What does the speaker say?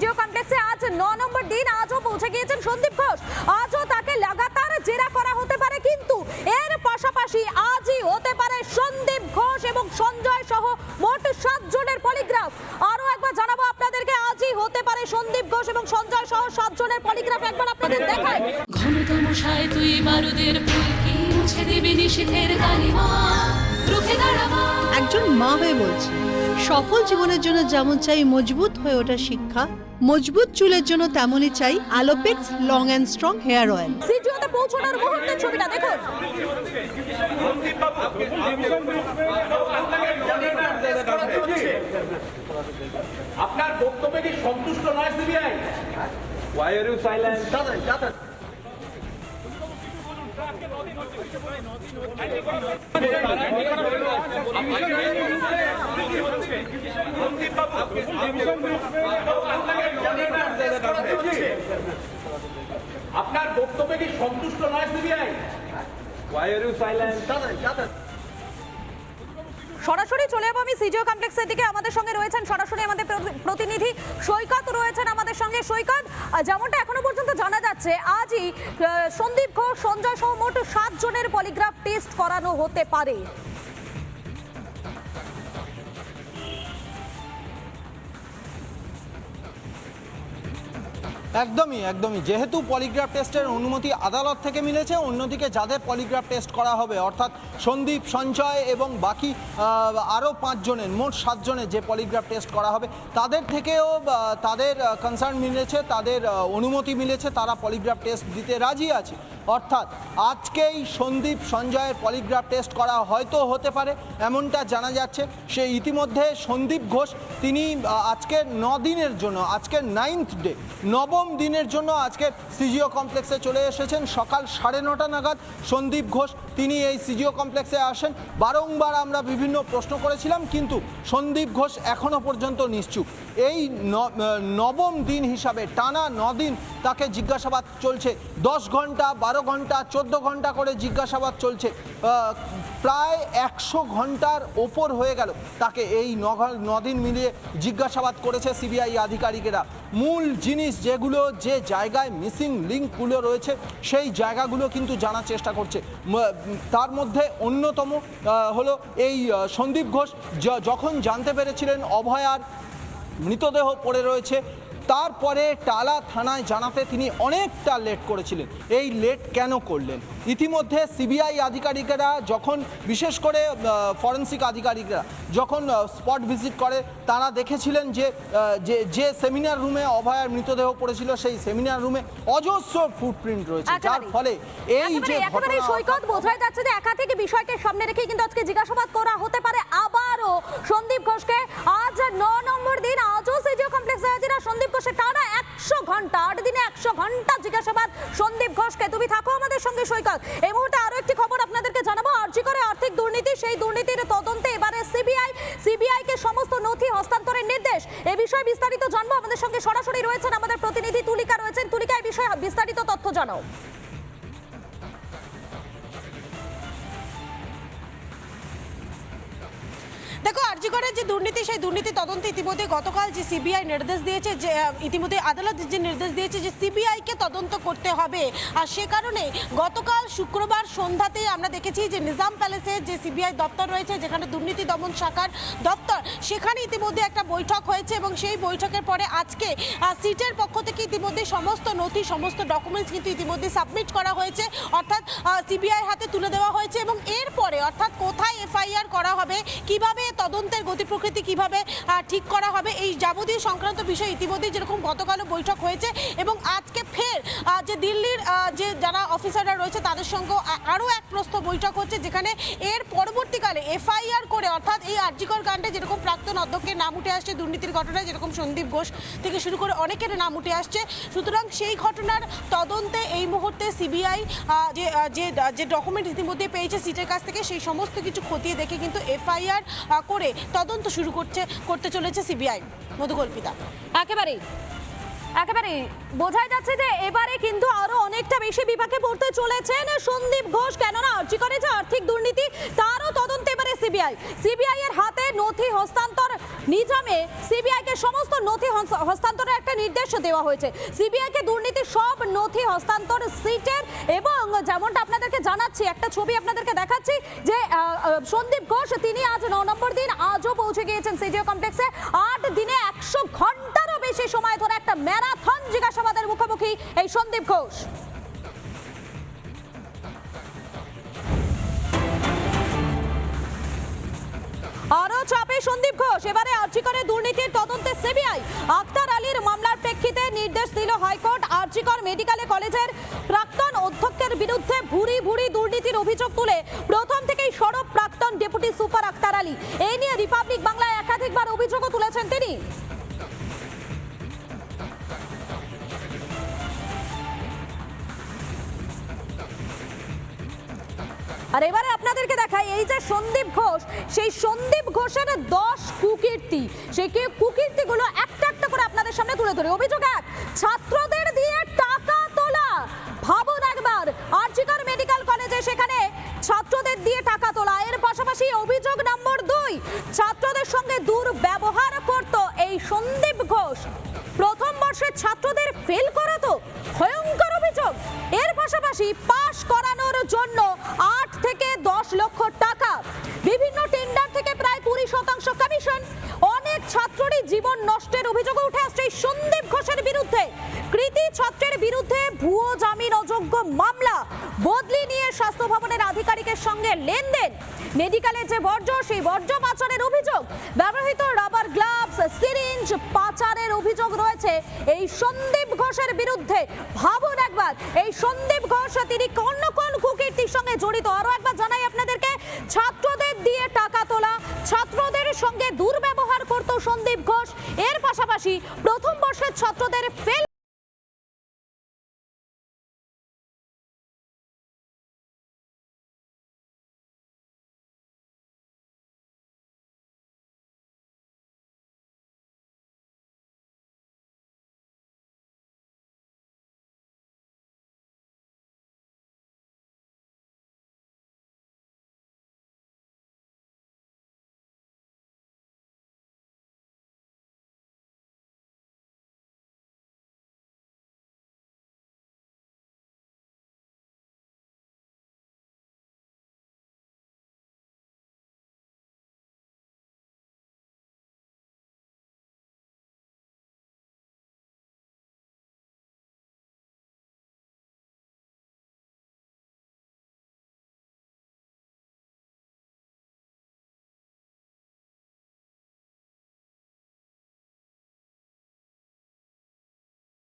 CGO কমপ্লেক্সে আজ ন নম্বর দিন, আজও পৌঁছে গিয়েছেন সন্দীপ ঘোষ। আজও তাকে লাগাতার জেরা করা হতে পারে, কিন্তু এর পাশাপাশি আজই হতে পারে সন্দীপ ঘোষ এবং সঞ্জয় সহ মোট সাত জনের পলিগ্রাফ। আরও একবার জানাব আপনাদেরকে, আজই হতে পারে সন্দীপ ঘোষ এবং সঞ্জয় সহ সাত জনের পলিগ্রাফ। একবার আপনাদের দেখায় ঘনতম তুই বারুদের ফুলকি মুছে দিবি নিষেধের কালিমা রুখে দাঁড়াবা। একজন মা হয়ে বলছি সফল জীবনের জন্য যেমন চাই মজবুত হয়ে ওঠা শিক্ষা মজবুত চুলের জন্য তেমনই চাই Alopex long and strong hair oil. সিজিওতে পৌঁছানোর মুহূর্তের ছবিটা দেখুন। আপনার বক্তব্যে কি সন্তুষ্ট নয় CBI? Why are you silent? আপনার বক্তব্যে কি সন্তুষ্ট নয় CBI Why are you silent? সরাসরি চলে যাব আমি সিজিও কমপ্লেক্সের দিকে। আমাদের সঙ্গে রয়েছেন সরাসরি আমাদের প্রতিনিধি সৈকত রয়েছেন আমাদের সঙ্গে। সৈকত যেমনটা এখনও পর্যন্ত জানা যাচ্ছে, আজই সন্দীপ ঘোষ, সঞ্জয় সহ মোট সাতজনের পলিগ্রাফ টেস্ট করানো হতে পারে। একদমই একদমই। যেহেতু পলিগ্রাফ টেস্টের অনুমতি আদালত থেকে মিলেছে, অন্যদিকে যাদের পলিগ্রাফ টেস্ট করা হবে, অর্থাৎ সন্দীপ সঞ্চয় এবং বাকি আরও পাঁচজনের, মোট সাতজনের যে পলিগ্রাফ টেস্ট করা হবে, তাদের থেকেও তাদের কনসার্ন মিলেছে, তাদের অনুমতি মিলেছে, তারা পলিগ্রাফ টেস্ট দিতে রাজি আছে। অর্থাৎ আজকেই সন্দীপ, সঞ্জয়ের পলিগ্রাফ টেস্ট করা হয়তো হতে পারে, এমনটা জানা যাচ্ছে। সে ইতিমধ্যে সন্দীপ ঘোষ, তিনি ন দিনের জন্য, আজকের নাইন্থ ডে নবম দিনের জন্য আজকে সিজিও কমপ্লেক্সে চলে এসেছেন। সকাল সাড়ে নটা নাগাদ সন্দীপ ঘোষ তিনি এই সিজিও কমপ্লেক্সে আসেন। বারংবার আমরা বিভিন্ন প্রশ্ন করেছিলাম, কিন্তু সন্দীপ ঘোষ এখনও পর্যন্ত নিশ্চুপ। এই নবম দিন হিসাবে টানা নদিন তাকে জিজ্ঞাসাবাদ চলছে। দশ ঘণ্টা, বারো ঘণ্টা, চোদ্দ ঘণ্টা করে জিজ্ঞাসাবাদ চলছে। প্রায় একশো ঘণ্টার ওপর হয়ে গেল তাকে এই নদিন মিলিয়ে জিজ্ঞাসাবাদ করেছে সিবিআই আধিকারিকেরা। মূল জিনিস যেগুলো যে জায়গায় মিসিং লিঙ্কগুলো রয়েছে, সেই জায়গাগুলো কিন্তু জানার চেষ্টা করছে। তার মধ্যে অন্যতম হলো এই সন্দীপ ঘোষ যখন জানতে পেরেছিলেন অভয়ার মৃতদেহ পড়ে রয়েছে, তারপরে টালা থানায় জানাতে তিনি অনেকটা লেট করেছিলেন। এই লেট কেন করলেন? ইতিমধ্যে সিবিআই আধিকারিকেরা যখন বিশেষ করে ফরেন্সিক আধিকারিকরা যখন স্পট ভিজিট করে তারা দেখেছিলেন যে যে যে সেমিনার রুমে অভয়ার মৃতদেহ পড়েছিল সেই সেমিনার রুমে অজস্র ফুটপ্রিন্ট রয়েছে। যার ফলে এই যে একেবারে সৈকত বোঝাই যাচ্ছে যে একাধিক বিষয়কে সামনে রেখে কিন্তু আজকে জিজ্ঞাসাবাদ করা হতে পারে। আবারও সন্দীপ ঘোষকে আজ ন নম্বর দিন আজও সিজিও কমপ্লেক্সে হাজিরা। সন্দীপ ঘোষের তারা একশো ঘণ্টা আট দিনে একশো ঘণ্টা জিজ্ঞাসাবাদ। সন্দীপ ঘোষকে তুমি থাকো আমাদের সঙ্গে, সৈকত। এই মুহূর্তে আরও একটি খবর আপনাদেরকে জানাব। আর্জি করে আর্থিক দুর্নীতি, সেই দুর্নীতির তদন্তে এবারে সিবিআই সিবিআই কে সমস্ত নথি হস্তান্তরের নির্দেশ। এ বিষয়ে বিস্তারিত জানব। আমাদের সঙ্গে সরাসরি রয়েছেন আমাদের প্রতিনিধি তুলিকা রয়েছেন। তুলিকা এই বিষয়ে বিস্তারিত তথ্য জানাও। দেখো আরজিকরের যে দুর্নীতি, সেই দুর্নীতি তদন্তে ইতিমধ্যে গতকাল যে সিবিআই নির্দেশ দিয়েছে যে ইতিমধ্যে আদালত যে নির্দেশ দিয়েছে যে সিবিআইকে তদন্ত করতে হবে। আর সে কারণে গতকাল শুক্রবার সন্ধ্যাতেই আমরা দেখেছি যে নিজাম প্যালেসে যে সিবিআই দপ্তর রয়েছে, যেখানে দুর্নীতি দমন শাখার দপ্তর, সেখানে ইতিমধ্যে একটা বৈঠক হয়েছে এবং সেই বৈঠকের পরে আজকে সিটের পক্ষ থেকে ইতিমধ্যে সমস্ত নথি, সমস্ত ডকুমেন্টস কিন্তু ইতিমধ্যে সাবমিট করা হয়েছে। অর্থাৎ সিবিআই হাতে তুলে দেওয়া হয়েছে এবং এরপরে, অর্থাৎ কোথায় এফআইআর করা হবে, কীভাবে তদন্তের গতি প্রকৃতি কীভাবে ঠিক করা হবে, এই যাবতীয় সংক্রান্ত বিষয় ইতিমধ্যে যেরকম গতকালও বৈঠক হয়েছে এবং আজকে ফের যে দিল্লির যে যারা অফিসাররা রয়েছে তাদের সঙ্গে আরও এক প্রস্থ বৈঠক হচ্ছে যেখানে এর পরবর্তীকালে এফআইআর করে অর্থাৎ এই আর্যিকর কাণ্ডে যেরকম প্রাক্তন অধ্যক্ষের নাম উঠে আসছে, দুর্নীতির ঘটনায় যেরকম সন্দীপ ঘোষ থেকে শুরু করে অনেকের নাম উঠে আসছে, সুতরাং সেই ঘটনার তদন্তে এই মুহূর্তে সিবিআই যে যে ডকুমেন্ট ইতিমধ্যে পেয়েছে সিটের কাছ থেকে সেই সমস্ত কিছু খতিয়ে দেখে কিন্তু এফআইআর করে তদন্ত শুরু করছে করতে চলেছে সিবিআই। মধুকল্পিতা একেবারেই। একেবারে বোঝাই যাচ্ছে যে এবারে কিন্তু আরও অনেকটা বেশি বিপাকে পড়তে চলেছেন সন্দীপ ঘোষ। কেননা আর্জি করে যে আর্থিক দুর্নীতি, তারও তদন্ত এবারে সিবিআই। সিবিআই এর হাতে নথি হস্তান্তর নিজামে সিবিআই কে সমস্ত নথি হস্তান্তরের একটা নির্দেশ দেওয়া হয়েছে। সিবিআই কে দুর্নীতির সব নথি হস্তান্তর সিটের এবং যেমনটা আপনাদেরকে জানাচ্ছি, একটা ছবি আপনাদেরকে দেখাচ্ছি যে সন্দীপ ঘোষ, তিনি আজ ন নম্বর দিন আজও পৌঁছে গিয়েছেন সিজিও কমপ্লেক্সে। আট দিনে একশো ঘন্টারও বেশি সময় ধরে একটা ম্যারাথন জিজ্ঞাসাবাদের মুখোমুখি এই সন্দীপ ঘোষ। আরও চাপে সন্দীপ ঘোষ। এবারে আর্জিকরের দুর্নীতির তদন্তে সিবিআই আক্তার আলীর মামলার প্রেক্ষিতে নির্দেশ দিল হাইকোর্ট। আর্জিকর মেডিকেল কলেজের প্রাক্তন অধ্যক্ষের বিরুদ্ধে ভুরি ভুরি দুর্নীতির অভিযোগ তুলে প্রথম থেকেই সরব প্রাক্তন ডেপুটি সুপার আক্তার আলী। এই নিয়ে রিপাবলিক বাংলায় একাধিকবার অভিযোগও তুলেছেন তিনি। আর এবারে আপনাদেরকে দেখাই, এই যে সন্দীপ ঘোষ, সেই সন্দীপ ঘোষের দশ কুকীর্তি। সেই কি- কুকীর্তিগুলো একটা একটা করে আপনাদের সামনে তুলে ধরে। অভিযোগ এক, ছাত্রদের দিয়ে টাকা তোলা। ভাবুন একবার, আরজিকর মেডিকেল কলেজে সেখানে ছাত্রদের দিয়ে টাকা তোলা। এর পাশাপাশি অভিযোগ নম্বর দুই, ছাত্রদের সঙ্গে দুর্ব্যবহার করত এই সন্দীপ ঘোষ। প্রথম বর্ষের ছাত্রদের ফেল করাতো ভয়ঙ্কর এর পাশাপাশি পাশ করানোর জন্য আট থেকে দশ লক্ষ টাকা। বিভিন্ন টেন্ডার থেকে প্রায় কুড়ি শতাংশ কমিশন অনেক ছাত্ররই জীবন নষ্টের অভিযোগ উঠে আসছে এই সন্দীপ ঘোষের বিরুদ্ধে। কৃতি ছাত্রের বিরুদ্ধে ভুয়ো জামিন অযোগ্য মামলা। বদলি নিয়ে স্বাস্থ্য ভবনের আধিকারিকের সঙ্গে লেনদেন। মেডিকেলের যে বর্জ্য, সেই বর্জ্য পাচারের অভিযোগ। ব্যবহৃত রাবার গ্লাভস সিরিঞ্জ পাচারের অভিযোগ রয়েছে। এই সন্দীপ ঘোষের বিরুদ্ধে ভাবুন একবার। এই সন্দীপ ঘোষ, তিনি কোন কোন কুকীর্তির সঙ্গে জড়িত? আরও একবার জানাই আপনাদেরকে, ছাত্রদের দিয়ে টাকা তোলা, ছাত্রদের সঙ্গে দুর্ব্যবহার করত সন্দীপ ঘোষ। এর পাশাপাশি প্রথম বর্ষের ছাত্রদের ফেল